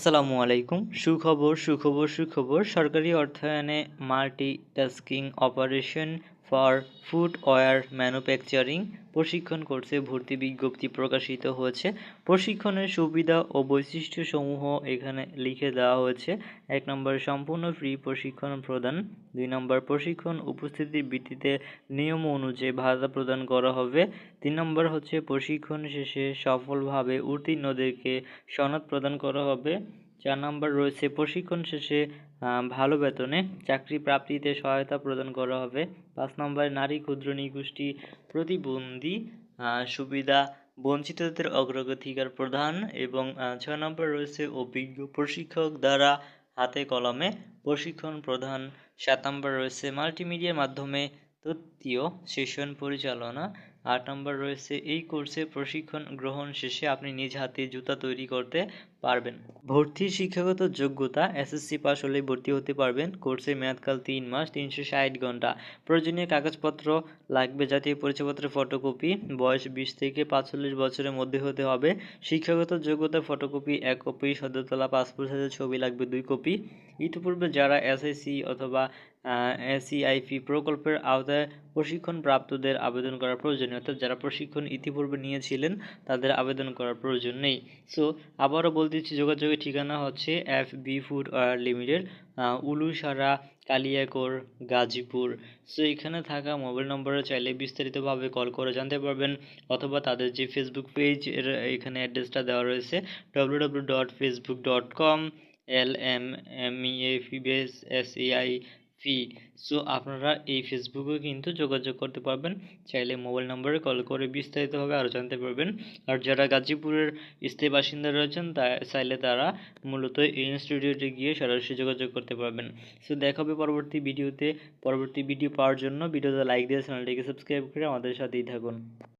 আসসালামু আলাইকুম। সুখবর সুখবর সুখবর। সরকারি অর্থায়নে multi tasking operation for footwear manufacturing প্রশিক্ষণ কোর্সে ভর্তি বিজ্ঞপ্তি প্রকাশিত হয়েছে। প্রশিক্ষণের সুবিধা ও বৈশিষ্ট্যসমূহ এখানে লিখে দেওয়া হয়েছে। এক নম্বর, সম্পূর্ণ ফ্রি প্রশিক্ষণ প্রদান। দুই নম্বর, প্রশিক্ষণ উপস্থিতির ভিত্তিতে নিয়ম অনুযায়ী ভাতা প্রদান করা হবে। তিন নম্বর হচ্ছে, প্রশিক্ষণ শেষে সফলভাবে উত্তীর্ণদেরকে সনদ প্রদান করা হবে। চার নম্বর রয়েছে, প্রশিক্ষণ শেষে ভালো বেতনে চাকরি প্রাপ্তিতে সহায়তা প্রদান করা হবে। পাঁচ নম্বর, নারী ক্ষুদ্র নিগোষ্ঠী প্রতিবন্ধী সুবিধা, বঞ্চিতদের অগ্রগতিকার প্রদান এবং ছয় নম্বর রয়েছে, অভিজ্ঞ প্রশিক্ষক দ্বারা হাতে কলমে প্রশিক্ষণ প্রদান। সাত নম্বর রয়েছে, মাল্টিমিডিয়ার মাধ্যমে তত্ত্বীয় সেশন পরিচালনা। আট নম্বর রয়েছে, এই কোর্সে প্রশিক্ষণ গ্রহণ শেষে আপনি নিজ হাতে জুতা তৈরি করতে পারবেন। ভর্তির শিক্ষাগত যোগ্যতা এসএসসি পাস হলেই ভর্তি হতে পারবেন। কোর্সের মেয়াদকাল তিন মাস, তিনশো ষাট ঘণ্টা। প্রয়োজনীয় কাগজপত্র লাগবে, জাতীয় পরিচয়পত্রের ফটোকপি। বয়স বিশ থেকে পাঁচচল্লিশ বছরের মধ্যে হতে হবে। শিক্ষাগত যোগ্যতা, ফটোকপি, এক কপি। সদ্যতলা পাসপোর্ট সাইজের ছবি লাগবে, দুই কপি। ইতিপূর্বে যারা এসআইসি অথবা এসিআইপি প্রকল্পের আওতায় প্রশিক্ষণপ্রাপ্তদের আবেদন করার প্রয়োজন অর্থাৎ যারা প্রশিক্ষণ ইতিপূর্বে নিয়েছিলেন, তাদের আবেদন করার প্রয়োজন নেই। সো আবারও বলতেছি যোগাযোগের ঠিকানা হচ্ছে F B footwear limited Ulusara, Kaliakair, Gazipur. So এখানে থাকা মোবাইল নম্বরে চাইলে বিস্তারিতভাবে কল করে জানতে পারবেন, অথবা তাদের যে ফেসবুক পেজ এর এখানে অ্যাড্রেসটা দেওয়া রয়েছে W dot Facebook dot com L M M E A S S A I fee. So আপনারা এই ফেসবুকে কিন্তু যোগাযোগ করতে পারবেন। চাইলে মোবাইল নম্বরে কল করে বিস্তারিতভাবে আরও জানতে পারবেন। আর যারা গাজীপুরের স্থায়ী বাসিন্দা রয়েছেন, তা চাইলে তারা মূলত এই ইনস্টিটিউটে গিয়ে সরাসরি যোগাযোগ করতে পারবেন। সো দেখা হবে পরবর্তী ভিডিওতে। পরবর্তী ভিডিও পাওয়ার জন্য ভিডিওতে লাইক দিয়ে চ্যানেলটিকে সাবস্ক্রাইব করে আমাদের সাথেই থাকুন।